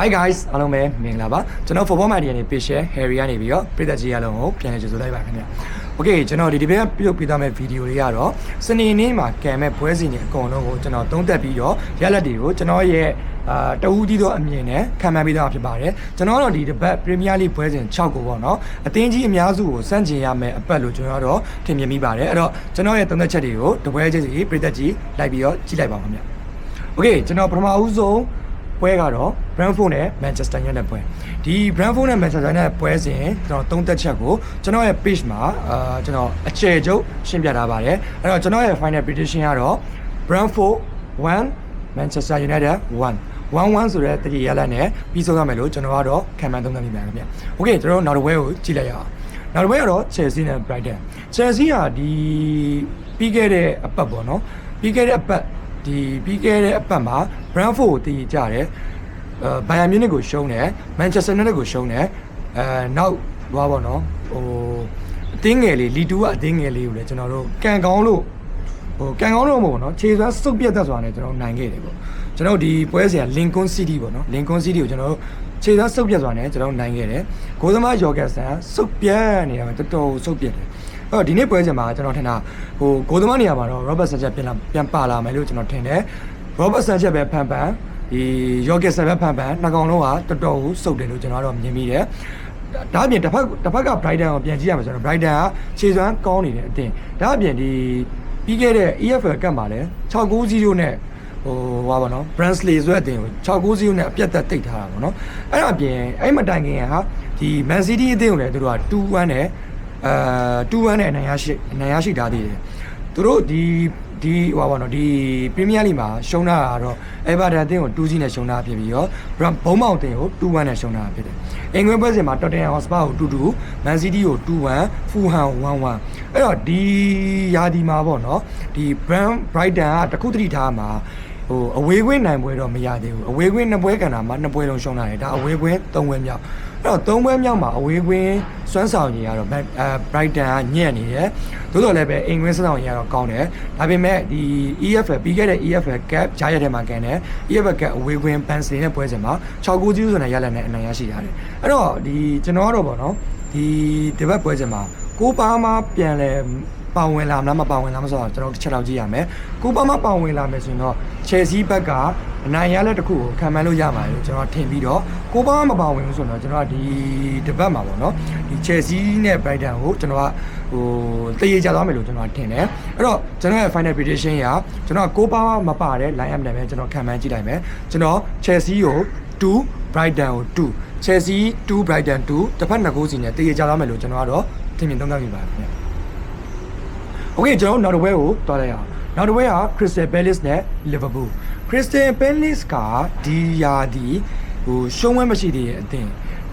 Hi guys အားလုံးပဲမင်္ဂလာပါကျွန်တော် Football Mania နေ page share Harry ကနေပြီးတော့ပြည်သက်ကြီးအားလုံးကိုပြန်လည်ကြိုဆိုလိုက်ပါခင်ဗျာ Okay ကျွန်တော်ဒီဒီဘက်ကပြုတ်ပြသမယ့်ဗီဒီယိုလေးကတော့စနေနေ့မှာကံမဲ့ပွဲစဉ်တွေအကုန်လုံးကိုကျွန်တော်သုံးသပ်ပြီးတော့ရလက်တွေကိုကျွန်တော်ရဲ့အာတဦးကြီးသောအမြင်နဲ့ခံမှန်းပေးသွားမှာဖြစ်ပါတယ်ကျွန်တော်ကတော့ဒီတစ်ပတ် Premier League ပွဲစဉ်6ကိုပေါ့နော်အသင်းကြီးအများစုကိုစန့်ကျင်ရမယ့်အပတ်လို့ကျွန်တော်ကတော့ထင်မြင်မိပါတယ်အဲ့တော့ကျွန်တော်ရဲ့သုံးသပ်ချက်တွေကိုတပွဲချင်းစီပြည်သက်ကြီးလိုက်ပြီးတော့ကြည့်လိုက်ပါဦးခင်ဗျာ Okay ကျွန်တော်ပထမဦးဆုံး ပွဲကတော့ Brentford နဲ့ Manchester United ပွဲဒီ Brentford နဲ့ Manchester United ပွဲစဉ်ကျွန်တော်သုံးသက်ချက်ကိုကျွန်တော်ရဲ့ page မှာအာကျွန်တော်အကျယ်ချုပ်ရှင်းပြထားပါတယ်အဲ့တော့ကျွန်တော်ရဲ့ final prediction ကတော့ Brentford 1 Manchester United 1 1-1ဆိုတဲ့တတိယလက်နဲ့ပြီးဆုံးရမယ်လို့ကျွန်တော်ကတော့ခံမှန်းသုံးသပ်မိပါတယ်ခင်ဗျ။ Okay ကျွန်တော်တို့နောက်တစ်ပွဲကိုကြည့်လိုက်ရအောင်။နောက်တစ်ပွဲကတော့ Chelsea နဲ့ Brighton ။ Chelsea ဟာဒီပြီးခဲ့တဲ့အပတ်ပေါ့နော်။ပြီးခဲ့တဲ့အပတ် ဒီပြီးခဲ့တဲ့အပတ်မှာ Brentford ကိုတည်ကြတယ်ဘိုင်ယန်မြူးနစ်ကိုရှုံးတယ်မန်ချက်စတာယူနိုက်တက်ကိုရှုံးတယ်အဲနောက်ဘာပေါ့နော်ဟိုအသင်းငယ်လေးလီတူကအသင်းငယ်လေးကိုလည်းကျွန်တော်တို့ကန်ကောင်းလို့ဟိုကန်ကောင်းလို့မဟုတ်ဘူးနော်ခြေစွမ်းစုပ်ပြတ်သက်စွာနဲ့ကျွန်တော်နိုင်ခဲ့တယ်ပေါ့ကျွန်တော်ဒီပွဲစဉ်က Lincoln City ပေါ့နော် Lincoln City ကိုကျွန်တော်တို့ခြေစွမ်းစုပ်ပြတ်စွာနဲ့ကျွန်တော်နိုင်ခဲ့တယ်ဂိုးသမားယော်ဂက်ဆန်စုပ်ပြတ်နေတာတော်တော်စုပ်ပြတ်တယ် အဲ့တော့ဒီနေ့ပွဲစဉ်မှာကျွန်တော်ထင်တာဟိုဂိုးသမားနေရာမှာတော့ Robert Sanchez ပြန်လာပြန်ပါလာမယ်လို့ကျွန်တော်ထင်တယ် Robert Sanchez ပဲဖန်ဖန်ဒီယော်ဂက်ဆန်ပဲဖန်ဖန်နှစ်ကောင်လုံးကတော်တော်ကိုစုပ်တယ်လို့ကျွန်တော်ကတော့မြင်မိတယ်ဒါအပြင်တစ်ဖက်တစ်ဖက်က Brighton ကိုပြန်ကြည့်ရမှာဆိုတော့ Brighton ကခြေစွမ်းကောင်းနေတဲ့အတင်းဒါအပြင်ဒီပြီးခဲ့တဲ့ EFL ကတ်မှာလည်း6-0နဲ့ဟိုဟွာပါနော် Bransley ဆိုတဲ့အတင်ကို6-0နဲ့အပြတ်သက်တိတ်ထားတာပေါ့နော်အဲ့ဒါအပြင်အဲ့မတိုင်ခင်ကဟာဒီ Man City အသင်းကိုလည်းသူတို့က2-1နဲ့ အဲ2-1နဲ့အနိုင်ရရှိအနိုင်ရရှိထားသေးတယ်သူတို့ဒီဒီဟွာပါနော်ဒီ Premier League မှာရှုံးတာကတော့ Everton အသင်းကို2-0နဲ့ရှုံးတာဖြစ်ပြီးတော့ဘုံမောင်အသင်းကို2-1နဲ့ရှုံးတာဖြစ်တယ်အင်္ဂလန်ပွဲစဉ်မှာ Tottenham Hotspur ကို2-2 Man City ကို2-1 Fulham 1-1အဲ့တော့ဒီယာဒီမှာပေါ့နော်ဒီ Brand Brighton ကတခုတတိထားမှာဟိုအဝေးကွင်းနိုင်ပွဲတော့မရသေးဘူးအဝေးကွင်းနှစ်ပွဲကန်တာမှာနှစ်ပွဲလုံးရှုံးလာတယ်ဒါအဝေးကွင်းသုံးပွဲမြောက် အဲ့တော့သုံးပွဲမြောက်မှာအဝေးကွင်းစွမ်းဆောင်ကြီးကတော့အဲ Brighton ကညံ့နေတယ်သို့တော်လည်းပဲအင်္ဂလန်စွမ်းဆောင်ကြီးကတော့ကောင်းတယ်ဒါပေမဲ့ဒီ EFL ပြီးခဲ့တဲ့ EFL Cup ဂျားရက်ထဲမှာကန်တယ် EFL Cup အဝေးကွင်း Barnsley နဲ့ပွဲစဉ်မှာ6ဂိုးကြီးဆိုတဲ့ရလဒ်နဲ့အနိုင်ရရှိရတယ်အဲ့တော့ဒီကျွန်တော်ကတော့ပေါ့နော်ဒီဒီဘက်ပွဲစဉ်မှာကိုပါမပြန်လဲ ပါဝင်လာမလားမပါဝင်လားမဆိုတော့ကျွန်တော်တစ်ချက်လောက်ကြည့်ရမယ်ကိုပါမပါဝင်လာမယ်ဆိုရင်တော့ Chelsea ဘက်ကအနိုင်ရလက်တစ်ခုကိုခံမှန်းလို့ရပါတယ်လို့ကျွန်တော်ထင်ပြီးတော့ကိုပါမပါဝင်ဘူးဆိုတော့ကျွန်တော်ကဒီဒီဘက်မှာပေါ့နော်ဒီ Chelsea နဲ့ Brighton ကိုကျွန်တော်ကဟိုတရေကြသွားမယ်လို့ကျွန်တော်ထင်တယ်အဲ့တော့ကျွန်တော်ရဲ့ final prediction ရကျွန်တော်ကကိုပါမပါတဲ့ line up နဲ့ပဲကျွန်တော်ခံမှန်းကြည့်လိုက်မယ်ကျွန်တော် Chelsea ကို2 Brighton ကို2 Chelsea 2 Brighton 2တစ်ဖက်နှစ်ဂိုးစီနဲ့တရေကြသွားမယ်လို့ကျွန်တော်ကတော့ထင်မြင်သုံးသပ်မိပါတယ်ခင်ဗျ โอเคကျွန်တော်နောက်တစ်ပွဲကိုတွားလိုက်အောင်နောက်တစ်ပွဲက Crystal Palace နဲ့ Liverpool Crystal Palace ကဒီယာဒီဟိုရှုံးဝဲမရှိသေးတဲ့အသင်း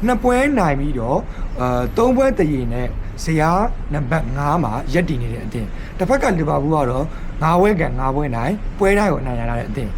နှစ်ပွဲနိုင်ပြီးတော့အာသုံးပွဲတည်ရင်နဲ့ဇယားနံပါတ်5မှာရက်တည်နေတဲ့အသင်းတစ်ဖက်က Liverpool ကတော့9ပွဲကန်9ပွဲနိုင်ပွဲတိုင်းကိုအနိုင်ရလာတဲ့အသင်း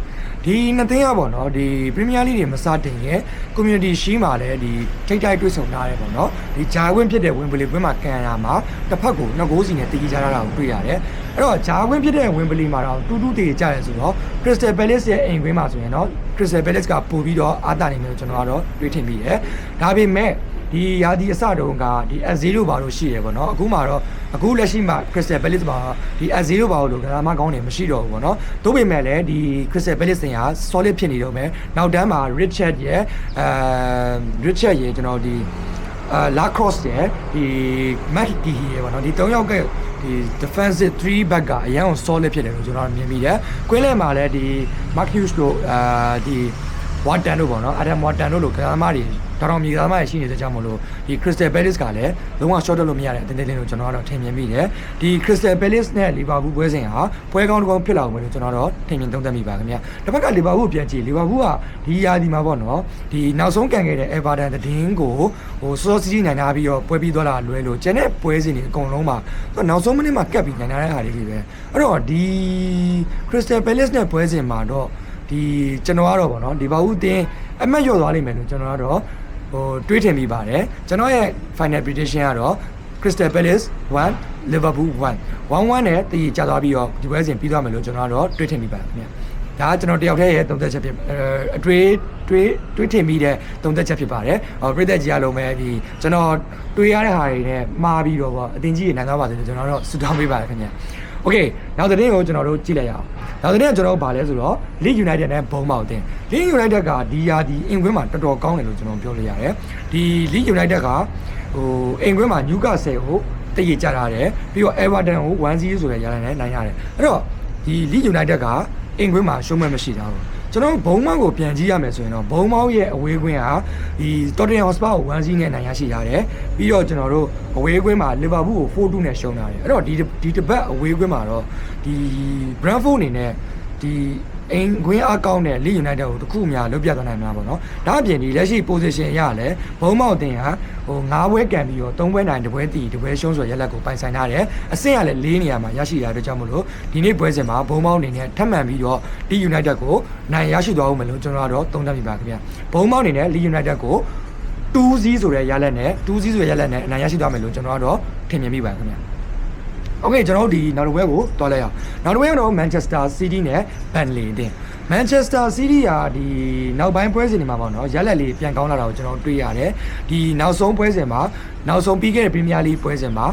ဒီနှစ်သင်းကပေါ့နော်ဒီ Premier League တွေမစတင်ရဲ့ Community Shield မှာလည်းဒီထိတ်တိုက်တွေ့ဆုံထားတယ်ပေါ့နော်ဒီဂျာဝင်းဖြစ်တဲ့ဝင်ပလီကွင်းမှာကန်ရမှာတစ်ဖက်ကိုနှစ်ဂိုးစီနဲ့တည်ကြရတာကိုတွေ့ရတယ်အဲ့တော့ဂျာဝင်းဖြစ်တဲ့ဝင်ပလီမှာတော့တူးတူးတည်ကြရဲဆိုတော့ Crystal Palace ရဲ့အိမ်ကွင်းမှာဆိုရင်တော့ Crystal Palace ကပို့ပြီးတော့အားတာနေမယ်လို့ကျွန်တော်ကတော့တွေးထင်ပြီးတယ်ဒါပေမဲ့ ဒီယာဒီအစတုန်းကဒီ S0 ဘာလို့ရှိတယ်ပေါ့နော်အခုမှတော့အခုလက်ရှိမှာ Crystal Palace မှာဒီ S0 ဘာလို့ကစားမကောင်းနေမရှိတော့ဘူးပေါ့နော်သို့ပေမဲ့လည်းဒီ Crystal Palace တင်ဟာ solid ဖြစ်နေတော့မယ်နောက်တန်းမှာ Richard ရဲ့အဲ Richard ရဲ့ကျွန်တော်ဒီအာ La Cross ရဲ့ဒီ Matt Gee ရဲ့ပေါ့နော်ဒီ၃ယောက်ကဒီ defensive 3 back ကအရန်ကို solid ဖြစ်တယ်လို့ကျွန်တော်မြင်မိတယ်။ကွင်းလယ်မှာလည်းဒီ Mark Hughes တို့အာဒီဝါတန်တို့ပေါ့နော်အာဒမ်ဝါတန်တို့လိုကစားသမားတွေ တော်တော်မြေကစားသမားတွေရှိနေတဲ့ကြောင့်မလို့ဒီ Crystal Palace ကလည်းလုံးဝ short တက်လို့မရတဲ့အတင်းတင်းလေးလို့ကျွန်တော်ကတော့ထင်မြင်မိတယ်ဒီ Crystal Palace နဲ့ Liverpool ပွဲစဉ်ဟာပွဲကောင်းတစ်ကောင်းဖြစ်လာမယ်လို့ကျွန်တော်တော့ထင်မြင်သုံးသပ်မိပါခင်ဗျာတစ်ဖက်က Liverpool ကိုပြန်ကြည့် Liverpool ကဒီယာဒီမှာပေါ့နော်ဒီနောက်ဆုံးကန်ခဲ့တဲ့ Everton သတင်းကိုဟို Source City နိုင်ထားပြီးတော့ပွဲပြီးသွားတာလွဲလို့ကျန်တဲ့ပွဲစဉ်တွေအကုန်လုံးမှာသူကနောက်ဆုံးမိနစ်မှာကတ်ပြီးနိုင်ထားတဲ့ဟာတွေကြီးပဲအဲ့တော့ဒီ Crystal Palace နဲ့ပွဲစဉ်မှာတော့ဒီကျွန်တော်ကတော့ဗောနော်ဒီဘာဘူးတင်းအမတ်ရော့သွားလိမ့်မယ်လို့ကျွန်တော်ကတော့ ဟိုတွေးထင်မိပါတယ်ကျွန်တော်ရဲ့ final prediction ကတော့ Crystal Palace 1 Liverpool 1 1-1နဲ့တည်ကြသွားပြီးတော့ဒီပွဲစဉ်ပြီးသွားမယ်လို့ကျွန်တော်ကတော့တွေးထင်မိပါတယ်ခင်ဗျဒါကကျွန်တော်တယောက်တည်းရဲ့သုံးသက်ချက်ဖြစ်အဲအတွေးတွေးတွေးထင်မိတဲ့သုံးသက်ချက်ဖြစ်ပါတယ်ဟောပြည့်သက်ကြီးအားလုံးပဲဒီကျွန်တော်တွေးရတဲ့ဟာတွေနဲ့မှားပြီးတော့ပေါ့အတင်ကြီးရေနိုင်သွားပါစေလို့ကျွန်တော်တို့ဆုတောင်းပေးပါတယ်ခင်ဗျာ Okay နောက်သတင်းကိုကျွန်တော်တို့ကြည့်လိုက်ရအောင်နောက်သတင်းကကျွန်တော်တို့ဗာလဲဆိုတော့ Leeds United နဲ့ဘုံမောက်တင် Leeds United ကဒီရာဒီအင်ကွင်းမှာတော်တော်ကောင်းတယ်လို့ကျွန်တော်ပြောလို့ရတယ်ဒီ Leeds United ကဟိုအင်ကွင်းမှာ Newcastle ကိုတည်ရကြထားတယ်ပြီးတော့ Everton ကို1-0ဆိုတဲ့ရလနဲ့နိုင်ရတယ်အဲ့တော့ဒီ Leeds United ကအင်ကွင်းမှာရှုံးမဲ့မရှိတာဘူး ကျွန်တော်ဘုံမောင်းကိုပြန်ကြည့်ရမယ်ဆိုရင်တော့ဘုံမောင်းရဲ့အဝေးကွင်းဟာဒီ Tottenham Hotspur ကို1-0နဲ့နိုင်ရရှိရတယ်ပြီးတော့ကျွန်တော်တို့အဝေးကွင်းမှာ Liverpool ကို4-2နဲ့ရှုံးတာတယ်အဲ့တော့ဒီဒီတစ်ပတ်အဝေးကွင်းမှာတော့ဒီ Brentford အနေနဲ့ဒီ အင်ကွင်းအကောင့်နဲ့ Leeds United ကိုတခုများလွတ်ပြသွားနိုင်မှာပေါ့နော်။ဒါအပြင်ဒီလက်ရှိ position ရလဲဘုံမောက်တင်ဟာဟို9ဘွဲကန်ပြီးတော့3ဘွဲနိုင်တပွဲတီတပွဲရှုံးဆိုရက်လက်ကိုပိုင်ဆိုင်ထားတယ်။အဆင့်ကလည်း၄နေရာမှာရရှိရတဲ့ကြောင့်မလို့ဒီနေ့ပွဲစဉ်မှာဘုံမောက်အနေနဲ့ထပ်မံပြီးတော့ Leeds United ကိုနိုင်ရရှိသွားဦးမယ်လို့ကျွန်တော်ကတော့သုံးသပ်မိပါခင်ဗျ။ဘုံမောက်အနေနဲ့ Leeds United ကို2-0ဆိုတဲ့ရလက်နဲ့2-0ဆိုတဲ့ရလက်နဲ့အနိုင်ရရှိသွားမယ်လို့ကျွန်တော်ကတော့ထင်မြင်မိပါခင်ဗျ။ โอเคကျွန်တော်တို့ဒီနောက်တစ်ပွဲကိုတွားလိုက်အောင်နောက်တစ်ပွဲကတော့ Manchester City နဲ့ Burnley အတင်း Manchester City ကဒီနောက်ပိုင်းပွဲစဉ်တွေမှာပေါ့နော်ရက်လက်လေးပြန်ကောင်းလာတာကိုကျွန်တော်တွေ့ရတယ်ဒီနောက်ဆုံးပွဲစဉ်မှာနောက်ဆုံးပြီးခဲ့တဲ့ Premier League ပွဲစဉ်မှာ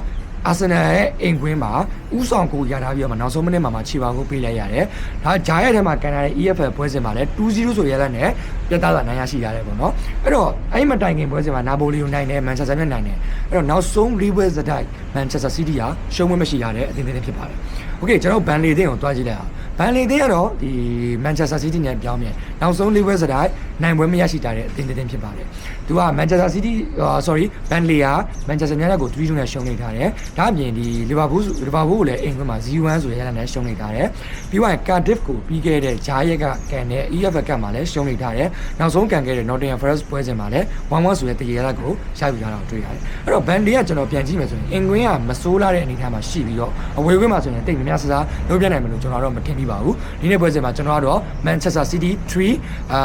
အာဆင်နယ်ရဲ့အိမ်ကွင်းမှာဥဆောင်ကိုရထားပြီးတော့မှနောက်ဆုံးမိနစ်မှာမှခြေပါကိုပေးလိုက်ရတယ်။ဒါဂျာရဲ့ထဲမှာကန်တာတဲ့ EFL ပွဲစဉ်မှာလည်း2-0ဆိုရလက်နဲ့ ပြတ်သားတာနိုင်ရရှိရတယ်ပေါ့နော်။အဲ့တော့အဲ့ဒီမတိုင်ခင်ပွဲစဉ်မှာနာပိုလီကိုနိုင်တယ်မန်ချက်စတာနဲ့နိုင်တယ်။အဲ့တော့နောက်ဆုံး၄ပွဲစတိုက်မန်ချက်စတာစီးတီးဟာရှုံးမမရှိရတဲ့အသင်းသေးဖြစ်ပါတယ်။ Okay ကျွန်တော်ဘန်လီအသင်းကိုတွားကြည့်လိုက်အောင်။ဘန်လီအသင်းကတော့ဒီမန်ချက်စတာစီးတီးနဲ့ပြောင်းပြန်နောက်ဆုံး၄ပွဲစတိုက်နိုင်ပွဲမရရှိတာတဲ့အသင်းသေးဖြစ်ပါတယ်။သူကမန်ချက်စတာစီးတီး sorry ဘန်လီကမန်ချက်စတာနဲ့ကို3-2နဲ့ရှုံးနေထားတယ်။ဒါအပြင်ဒီလီဗာပူးလီဗာပူးကိုလည်းအိမ်ကွင်းမှာ0-1ဆိုရတဲ့နဲ့ရှုံးနေထားတယ်။ပြီးတော့ကာဒစ်ကိုပြီးခဲ့တဲ့ဂျားရက်ကကန်တဲ့ EFL ကပ်မှာလည်းရှုံးနေထားတယ်။နောက်ဆုံးကန်ခဲ့တဲ့ Nottingham Forest ပွဲစဉ်မှာလည်း1-1ဆိုတဲ့တရေရက်ကိုရယူထားတာကိုတွေ့ရတယ်။အဲ့တော့ဘန်လီကကျွန်တော်ပြန်ကြည့်မယ်ဆိုရင်အင်ကွင်းကမစိုးလာတဲ့အနေအထားမှာရှိပြီးတော့အဝေးကွင်းမှာဆိုရင်တိတ်များများဆဆလုံးပြနိုင်မယ်လို့ကျွန်တော်တော့မထင်မိပါဘူး။ဒီနေ့ပွဲစဉ်မှာကျွန်တော်ကတော့ Manchester City 3အာ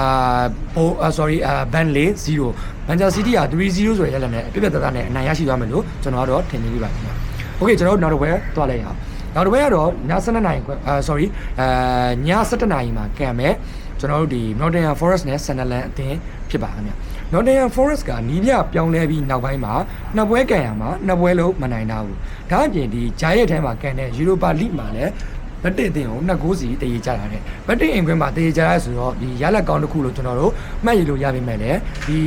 ဟို sorry အာ Burnley 0 Manchester City က3-0ဆိုတဲ့ရက်လက်နဲ့အပြည့်ပြတ်သားသားနဲ့အနိုင်ရရှိသွားမယ်လို့ကျွန်တော်ကတော့ထင်နေပြီပါခင်ဗျာ။ Okay ကျွန်တော်တို့နောက်တစ်ပွဲသွားလိုက်ရအောင်။နောက်တစ်ပွဲကတော့ည7:00နာရီအာ sorry အာည7:00နာရီမှာကံမဲ့ ကျွန်တော်တို့ဒီ Nottingham Forest နဲ့ Sunderland အသင်းဖြစ်ပါခင်ဗျာ။ Nottingham Forest ကနီးပြပြောင်းလဲပြီးနောက်ပိုင်းမှာနှစ်ပွဲကန်ရမှာနှစ်ပွဲလုံးမနိုင်တော့ဘူး။ဒါအပြင်ဒီဂျာရဲ့ထဲမှာကန်တဲ့ Europa League မှာလည်းဘတ်တစ်အသင်းကိုနှစ်ကိုးစီတည်ရကြတာတဲ့ဘတ်တစ်အင်ကွင်းမှာတည်ရကြရဆိုတော့ဒီရလက်ကောင်းတစ်ခုလို့ကျွန်တော်တို့မှတ်ယူလို့ရပါမယ်လေဒီ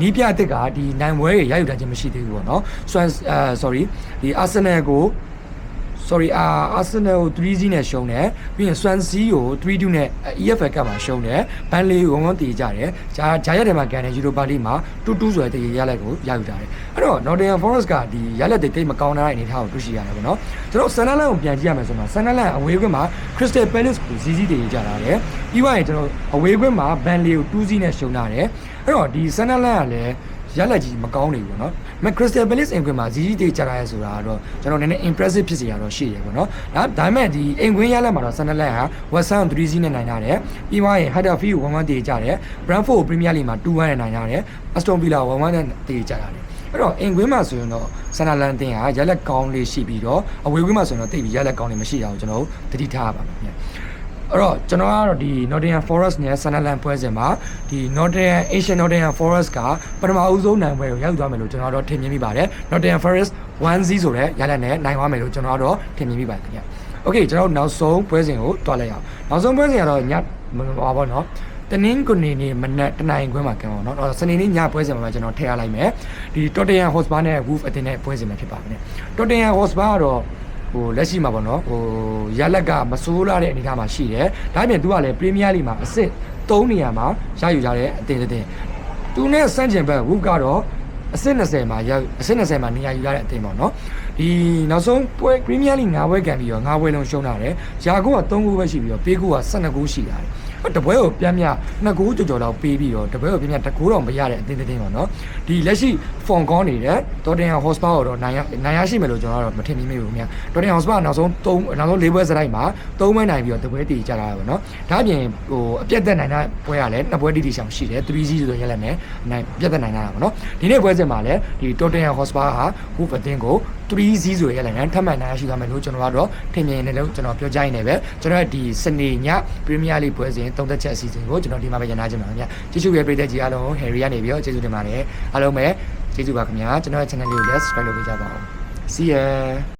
နီးပြအစ်စ်ကဒီနိုင်ပွဲတွေရယူတတ်ခြင်းမရှိသေးဘူးပေါ့နော်ဆွမ်အာ sorry ဒီအာဆင်နယ်ကို sorry အာ Arsenal ကို3-0နဲ့ရှုံးတယ်ပြီးရင် Swansea ကို3-2နဲ့ EFL ကပ်မှာရှုံးတယ်ဘန်လီကိုဝန်းတည်ကြတယ်ဂျာဂျာရက်တယ်မှာကန်တဲ့ Europa League မှာ2-2ဆိုတဲ့တည်ရလက်ကိုရယူတာတယ်အဲ့တော့ Nottingham Forest ကဒီရလက်တွေတိတ်မကောင်းတဲ့အနေအထားကိုတွေ့ရှိရတယ်ပေါ့နော်ကျွန်တော် Sunderland ကိုပြန်ကြည့်ရမယ်ဆိုတော့ Sunderland အဝေးကွင်းမှာ Crystal Palace ကိုဇီးဇီးတည်ကြတာတယ်ပြီးသွားရင်ကျွန်တော်အဝေးကွင်းမှာဘန်လီကို2-0နဲ့ရှုံးတာတယ်အဲ့တော့ဒီ Sunderland ကလည်း ရလက်ကြီးမကောင်းနေဘူးပေါ့နော်။မက်ခရစ်စတယ်ပလစ်အင်ကွင်းမှာဇီးကြီးတေးကြရရဲဆိုတာကတော့ကျွန်တော်နည်းနည်း impressive ဖြစ်စီရတော့ရှိရပေါ့နော်။ဒါဒါပေမဲ့ဒီအင်ကွင်းရလက်မှာတော့ဆန်နလက်ဟာ West Ham 3-0နဲ့နိုင်တာတယ်။ပြီးသွားရင် Huddersfield ကို1-1တေးကြတယ်။ Brentford ကို Premier League မှာ2-1နဲ့နိုင်တာတယ်။ Aston Villa ကို1-1နဲ့တေးကြတာတယ်။အဲ့တော့အင်ကွင်းမှာဆိုရင်တော့ဆန်နလန်တင်ဟာရလက်ကောင်းလေးရှိပြီးတော့အဝေးကွင်းမှာဆိုရင်တော့တိတ်ပြီးရလက်ကောင်းလေးမရှိတာကိုကျွန်တော်တို့သတိထားရပါမယ်။ အဲ့တော့ကျွန်တော်ကတော့ဒီ Nottingham Forest နဲ့ Sunderland ပွဲစဉ်မှာဒီ Nottingham Asian Nottingham Forest ကပထမအဦးဆုံးနိုင်ပွဲကိုရောက်သွားမယ်လို့ကျွန်တော်တော့ထင်မြင်မိပါတယ်။ Nottingham Forest 1-0ဆိုတဲ့ရလဒ်နဲ့နိုင်သွားမယ်လို့ကျွန်တော်တော့ထင်မြင်မိပါတယ်ခင်ဗျ။ Okay ကျွန်တော်နောက်ဆုံးပွဲစဉ်ကိုတွားလိုက်အောင်။နောက်ဆုံးပွဲစဉ်ကတော့ညဟောပါတော့တနင်္ဂနွေနေ့မနက်တနိုင်ခွဲမှာကံပါတော့။စနေနေ့ညပွဲစဉ်မှာကျွန်တော်ထည့်ရလိုက်မယ်။ဒီ Tottenham Hotspur နဲ့ Wolves အတင်းနဲ့ပွဲစဉ်မှာဖြစ်ပါမယ်။ Tottenham Hotspur ကတော့ ဟိုလက်ရှိမှာပေါ့နော်ဟိုရလက်ကမဆိုးလာတဲ့အနေအထားမှာရှိတယ်ဒါပေမဲ့သူကလည်းပရီးမီးယားလိမှာအဆင့်3နေရာမှာရယူကြတဲ့အသင်းတစ်သင်းသူနဲ့စန့်ကျင်ဘက်ဝုကတော့အဆင့်20မှာရအဆင့်20မှာနေရာယူရတဲ့အသင်းပေါ့နော်ဒီနောက်ဆုံးပွဲပရီးမီးယားလိ9ပွဲကန်ပြီးတော့9ပွဲလုံးရှုံးလာတယ်ဂျာကိုက3ဂိုးပဲရှိပြီးတော့ပေးကိုက12ဂိုးရှိလာတယ် တပွဲကိုပြန်မြနှစ်ကိုးကြော်ကြော်လောက်ပေးပြီးတော့တပွဲကိုပြန်မြတကိုးတော့မရတဲ့အသင်းတင်းပေါ့နော်ဒီလက်ရှိဖွန်ကောင်းနေတဲ့တော်တင်ဟော့စပါကိုတော့နိုင်ရနိုင်ရရှိမယ်လို့ကျွန်တော်ကတော့မထင်မိမိဘူးခင်ဗျတော်တင်ဟော့စပါနောက်ဆုံး3နောက်ဆုံး၄ပွဲစတိုင်းမှာ3ပွဲနိုင်ပြီးတော့တပွဲတည်ကြတာပဲနော်ဒါအပြင်ဟိုအပြတ်သက်နိုင်တဲ့ပွဲကလည်းနှစ်ပွဲတိတိဆောင်ရှိတယ်3 0ဆိုရင်လည်းနိုင်ပြတ်သက်နိုင်တာပါနော်ဒီနေ့ပွဲစဉ်မှာလည်းဒီတော်တင်ဟော့စပါဟာဟိုဖတင်ကို3 0ဆိုရင်လည်းထပ်မံနိုင်ရရှိသွားမယ်လို့ကျွန်တော်ကတော့ထင်မြင်နေလို့ကျွန်တော်ပြောကြရင်လည်းပဲကျွန်တော်ဒီစနေညပရီးမီးယားလိပွဲစဉ်သုံးသက်ချက်အစီအစဉ်ကိုကျွန်တော်ဒီမှာပဲရနာချင်ပါခင်ဗျကျေးဇူးပဲပရိသတ်ကြီးအားလုံး Harry ကနေပြီးတော့ကျေးဇူးတင်ပါတယ်အားလုံးပဲကျေးဇူးပါခင်ဗျာကျွန်တော်ရဲ့ channel လေးကိုလည်း subscribe လုပ်ပေးကြပါဦး See ya